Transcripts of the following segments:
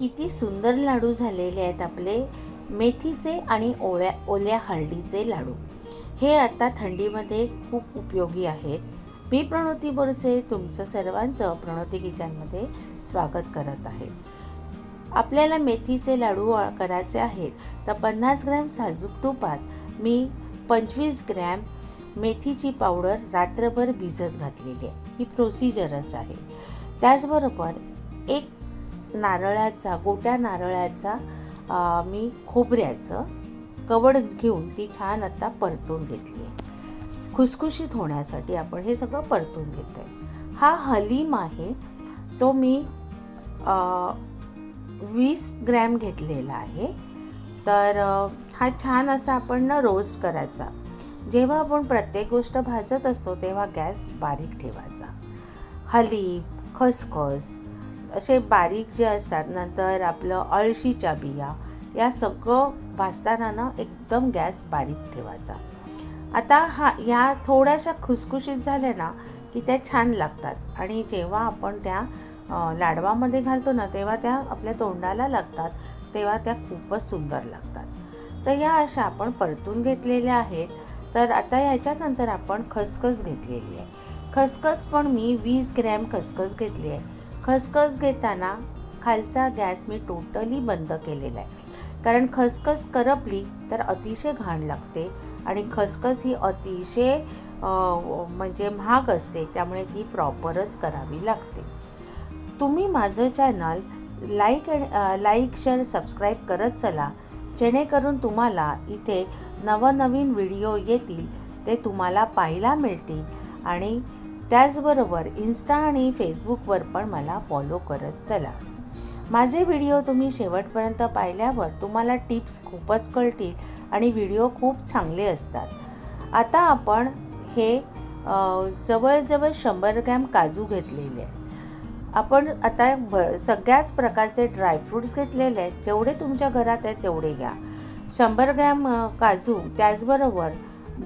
किती सुंदर लाडू झालेले आहेत आपले. मेथीचे आणि ओळ्या ओल्या हळदीचे लाडू. हे आता थंडीमध्ये खूप उपयोगी आहेत. मी प्रणोती बोरसे तुमचं सर्वांचं प्रणोती किचनमध्ये स्वागत करत आहे. आपल्याला मेथीचे लाडू करायचे आहेत तर पन्नास ग्रॅम साजूक तुपात मी पंचवीस ग्रॅम मेथीची पावडर रात्रभर भिजत घातलेली आहे. ही प्रोसिजरच आहे. त्याचबरोबर एक नारळाचा गोट्या नारळाचा मी खोबऱ्याचं कवड घेऊन ती छान आता परतून घेतली आहे. खुसखुशीत होण्यासाठी आपण हे सगळं परतून घेतो आहे हा हलीम आहे तो मी वीस ग्रॅम घेतलेला आहे. तर हा छान असा आपण ना रोस्ट करायचा. जेव्हा आपण प्रत्येक गोष्ट भाजत असतो तेव्हा गॅस बारीक ठेवायचा. हलीम खसखस असे बारीक जे असतात नंतर आपलं अळशीच्या बिया या सगळं भाजताना ना एकदम गॅस बारीक ठेवायचा. आता हा ह्या थोड्याशा खुसखुशीत झाल्या ना की त्या छान लागतात. आणि जेव्हा आपण त्या लाडवामध्ये घालतो ना तेव्हा त्या आपल्या तोंडाला लागतात तेव्हा त्या खूपच सुंदर लागतात. तर या अशा आपण परतून घेतलेल्या आहेत. तर आता याच्यानंतर आपण खसखस घेतलेली आहे. खसखस पण मी वीस ग्रॅम खसखस घेतली आहे. खसखस घेताना खालचा गॅस मी टोटली बंद केलेला आहे. कारण खसखस करपली तर अतिशय घाण लागते आणि खसखस ही अतिशय म्हणजे महाग असते त्यामुळे ती प्रॉपरच करावी लागते. तुम्ही माझं channel like like share subscribe करत चला जेणेकरून तुम्हाला इथे नवनवीन व्हिडिओ येतील ते तुम्हाला पाहायला मिळतील आणि त्याचबरोबर इन्स्टा आणि फेसबुकवर पण मला फॉलो करत चला. माझे व्हिडिओ तुम्ही शेवटपर्यंत पाहिल्यावर तुम्हाला टिप्स खूपच कळतील आणि व्हिडिओ खूप चांगले असतात. आता आपण हे जवळजवळ शंभर ग्रॅम काजू घेतलेले आहे आपण आता भ सगळ्याच प्रकारचे ड्रायफ्रूट्स घेतलेले आहेत. जेवढे तुमच्या घरात आहेत तेवढे घ्या. शंभर ग्रॅम काजू त्याचबरोबर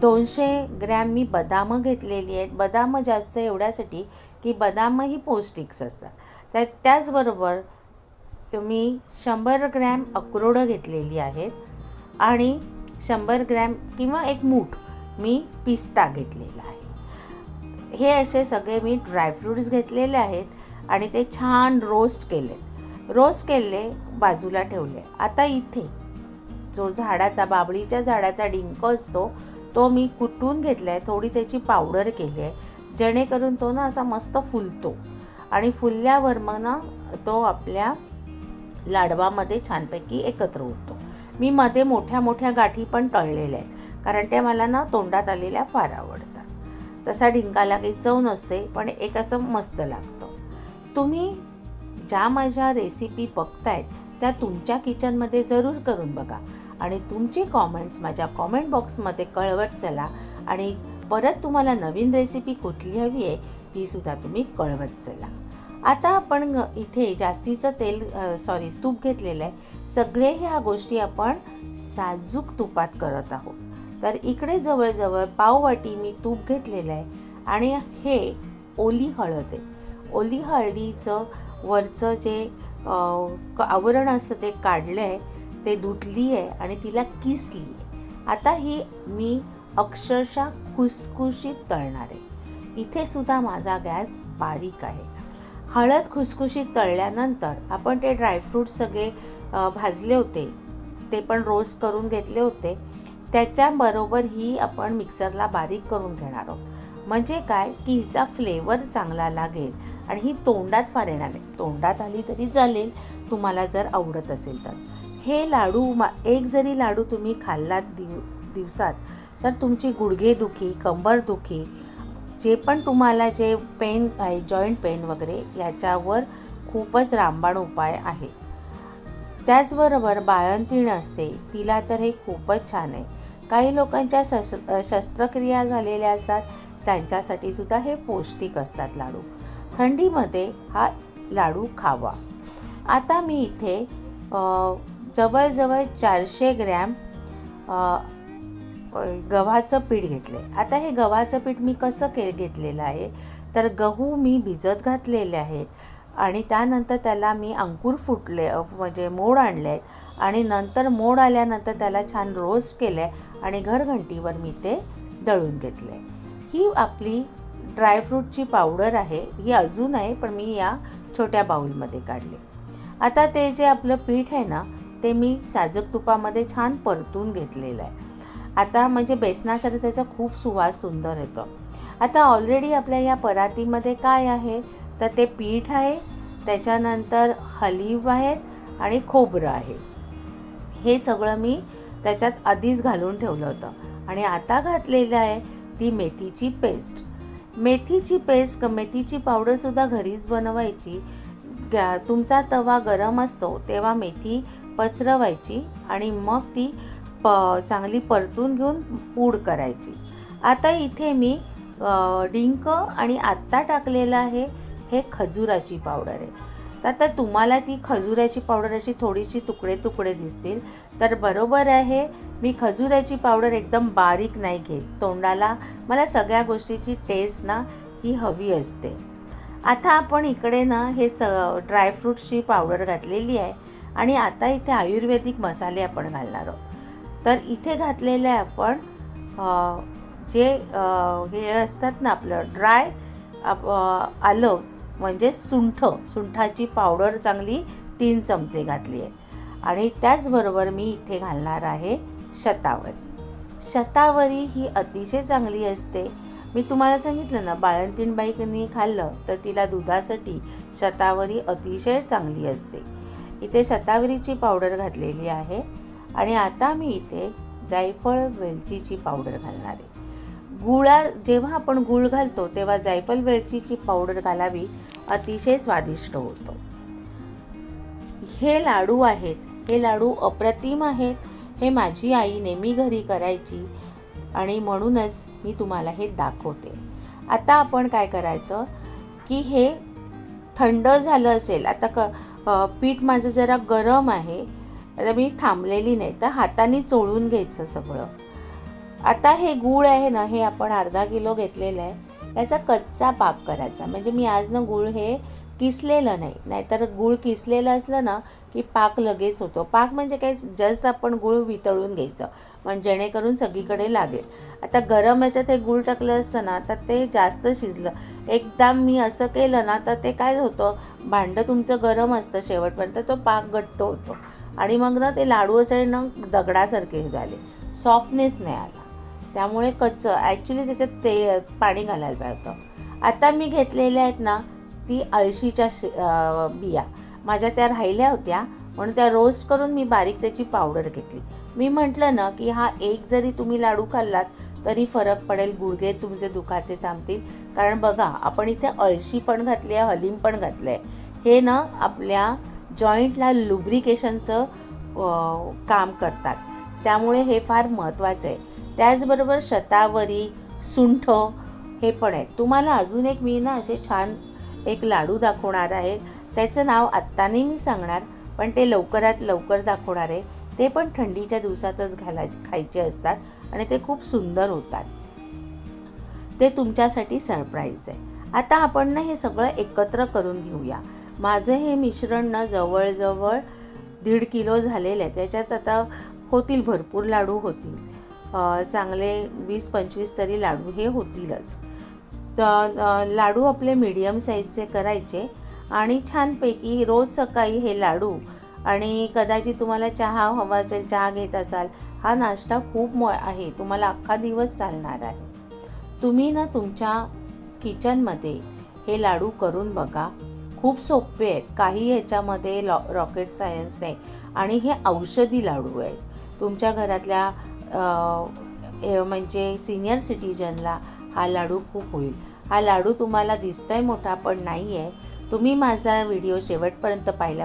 दोनशे ग्रॅम मी बदामं घेतलेली आहेत. बदामं जास्त एवढ्यासाठी की बदामही पौष्टिक्स असतात. त्या त्याचबरोबर मी शंभर ग्रॅम अक्रोडं घेतलेली आहेत आणि शंभर ग्रॅम किंवा एक मूठ मी पिस्ता घेतलेला आहे. हे असे सगळे मी ड्रायफ्रूट्स घेतलेले आहेत आणि ते छान रोस्ट केले रोस्ट केले बाजूला ठेवले. आता इथे जो झाडाचा बाबळीच्या झाडाचा डिंक असतो तो मी कुटून घेतला आहे थोडी त्याची पावडर केली आहे जेणेकरून तो ना असा मस्त फुलतो. आणि फुलल्यावर मग ना तो आपल्या लाडवामध्ये छानपैकी एकत्र होतो मी मध्ये मोठ्या मोठ्या गाठी पण तळलेल्या आहेत कारण त्या मला ना तोंडात आलेल्या फार आवडतात. तसा डिंकाला काही चव नसते पण एक असं मस्त लागतं. तुम्ही ज्या माझ्या रेसिपी बघतायत त्या तुमच्या किचनमध्ये जरूर करून बघा. आणि तुमचे कॉमेंट्स माझ्या कॉमेंट बॉक्समध्ये कळवत चला. आणि परत तुम्हाला नवीन रेसिपी कुठली हवी आहे तीसुद्धा तुम्ही कळवत चला. आता आपण इथे जास्तीचं तेल सॉरी तूप घेतलेलं आहे. सगळे ह्या गोष्टी आपण साजूक तुपात करत आहोत. तर इकडे जवळजवळ पाववाटी मी तूप घेतलेलं आहे. आणि हे ओली हळद आहे. ओली हळदीचं वरचं जे क- आवरण असतं ते काढलं आहे ते धुतली आहे आणि तिला किसली आहे आता ही मी अक्षरशः खुसखुशीत तळणार आहे. इथे सुद्धा माझा गॅस बारीक आहे. हळद खुसखुशीत तळल्यानंतर आपण ते ड्रायफ्रूट सगळे भाजले होते. ते पण रोस्ट करून घेतले होते. त्याच्याबरोबर ही आपण मिक्सरला बारीक करून घेणार आहोत. म्हणजे काय? की हिचा फ्लेवर चांगला लागेल आणि ही तोंडात फार येणार नाही. तोंडात आली तरी चालेल. तुम्हाला जर आवडत असेल तर. हे लाडू मा एक जरी लाडू तुम्ही खाल्लात दिव दिवसात तर तुमची गुडघेदुखी कंबरदुखी जे पण तुम्हाला जे पेन आहे जॉईंट पेन वगैरे याच्यावर खूपच रामबाण उपाय आहे. त्याचबरोबर बाळंतीण असते तिला तर हे खूपच छान आहे. काही लोकांच्या शस्त्र शस्त्रक्रिया झालेल्या असतात त्यांच्यासाठी सुद्धा हे पौष्टिक असतात लाडू. थंडीमध्ये हा लाडू खावा. आता मी इथे जवळजवळ चारशे ग्रॅम गव्हाचं पीठ घेतलं आहे आता हे गव्हाचं पीठ मी कसं के घेतलेलं आहे? तर गहू मी भिजत घातलेले आहेत आणि त्यानंतर त्याला मी अंकुर फुटले म्हणजे मोड आणले आहेत आणि नंतर मोड आल्यानंतर त्याला छान रोस्ट केलं आहे आणि घरघंटीवर मी ते दळून घेतलं आहे ही आपली ड्रायफ्रूटची पावडर आहे. ही अजून आहे पण मी या छोट्या बाऊलमध्ये काढले. आता ते जे आपलं पीठ आहे ना ते मी साजक तुपामध्ये छान परतून घेतलेलं आहे. आता म्हणजे बेसनासाठी त्याचा खूप सुवास सुंदर येतो. आता ऑलरेडी आपल्या या परातीमध्ये काय आहे? तर ते पीठ आहे त्याच्यानंतर हलीव आहेत आणि खोबरं आहे. हे सगळं मी त्याच्यात आधीच घालून ठेवलं होतं. आणि आता घातलेलं आहे ती मेथीची पेस्ट. मेथीची पेस्ट मेथीची पावडरसुद्धा घरीच बनवायची. गॅ तुमचा तवा गरम असतो तेव्हा मेथी पसरवायची आणि मग ती प चांगली परतून घेऊन पूड करायची. आता इथे मी डिंक आणि आत्ता टाकलेलं आहे हे खजुराची पावडर आहे. तर आता तुम्हाला ती खजुराची पावडर अशी थोडीशी तुकडे तुकडे दिसतील. तर बरोबर आहे मी खजुराची पावडर एकदम बारीक नाही घेत. तोंडाला मला सगळ्या गोष्टीची टेस्ट ना ही हवी असते. आता आपण इकडे ना हे स ड्रायफ्रूटची पावडर घातलेली आहे. आणि आता इथे आयुर्वेदिक मसाले आपण घालणार आहोत. तर इथे घातलेले आपण जे हे असतात ना आपलं ड्राय आप- आलं म्हणजे सुंठ सुंठाची पावडर चांगली तीन चमचे घातली आहे. आणि त्याचबरोबर मी इथे घालणार आहे शतावरी. शतावरी ही अतिशय चांगली असते. मी तुम्हाला सांगितलं ना बाळंतीणबाईनी खाल्लं तर तिला दुधासाठी शतावरी अतिशय चांगली असते. इथे शतावरीची पावडर घातलेली आहे. आणि आता मी इथे जायफळ वेलचीची पावडर घालणार आहे. गुळा जेव्हा आपण गुळ घालतो तेव्हा जायफळ वेलचीची पावडर घालावी अतिशय स्वादिष्ट होतो. हे लाडू आहेत. हे लाडू अप्रतिम आहेत. हे माझी आई नेहमी घरी करायची आणि म्हणूनच मी तुम्हाला हे दाखवते. आता आपण काय करायचं की हे थंड झालं असेल आता क पीठ माझं जरा गरम आहे आता मी थांबलेली नाही तर हाताने चोळून घ्यायचं सगळं. आता हे गूळ आहे ना हे आपण अर्धा किलो घेतलेलं आहे. याचा कच्चा पाक करायचा. म्हणजे मी आजनं गूळ हे किसलेलं नाही. नाहीतर गूळ किसलेलं असलं ना की पाक लगेच होतो. पाक म्हणजे काय? जस्ट आपण गूळ वितळून घ्यायचं. म्हणजे जेणेकरून सगळीकडे लागेल. आता गरम याच्यात हे गूळ टाकलं असतं ना तर ते जास्त शिजलं. एकदा मी असं केलं ना तर ते काय होतं? भांडं तुमचं गरम असतं शेवटपर्यंत तो पाक घट्ट होतो. आणि मग ना ते लाडू असे ना दगडासारखे झाले सॉफ्टनेस नाही आला. त्यामुळे कच्चं. ॲक्च्युली त्याच्यात ते पाणी घालायला पाहिजे होतं आता मी घेतलेल्या आहेत ना ती अळशीच्या शे बिया. माझ्या त्या राहिल्या होत्या म्हणून त्या रोस्ट करून मी बारीक त्याची पावडर घेतली. मी म्हटलं ना की हा एक जरी तुम्ही लाडू खाल्लात तरी फरक पडेल गुडघे तुमचे दुखाचे थांबतील. कारण बघा आपण इथे अळशी पण घातली आहे हलीम पण घातलं आहे. हे ना आपल्या जॉईंटला लुब्रिकेशनचं काम करतात. त्यामुळे हे फार महत्त्वाचं आहे. त्याचबरोबर शतावरी सुंठ हे पण आहे तुम्हाला अजून एक मी ना असे छान एक लाडू दाखवणार आहे. त्याचं नाव आत्ताने मी सांगणार पण ते लवकरात लवकर दाखवणार आहे. ते पण थंडीच्या दिवसातच घालाय खायचे असतात आणि ते खूप सुंदर होतात. ते तुमच्यासाठी सरप्राईज आहे. आता आपण ना हे सगळं एकत्र करून घेऊया. माझं हे मिश्रण ना जवळजवळ दीड किलो झालेलं आहे. त्याच्यात आता होतील भरपूर लाडू होतील. चांगले वीस पंचवीस तरी लाडू हे होतीलच. तर लाडू आपले मीडियम साईजचे करायचे आणि छानपैकी रोज सकाळी हे लाडू आणि कदाचित तुम्हाला चहा हवा असेल चहा घेत असाल हा नाश्ता खूप मो आहे. तुम्हाला अख्खा दिवस चालणार आहे. तुम्ही ना तुमच्या किचनमध्ये हे लाडू करून बघा. खूप सोपे आहेत. काही ह्याच्यामध्ये लॉ रॉकेट सायन्स नाही. आणि हे औषधी लाडू आहेत. तुमच्या घरातल्या म्हणजे सिनियर सिटीजनला हा लाडू खूप होईल. हा लाडू तुम्हाला दिसतोय मोठा पण नाही आहे तुम्ही माझा व्हिडिओ शेवटपर्यंत पाहिला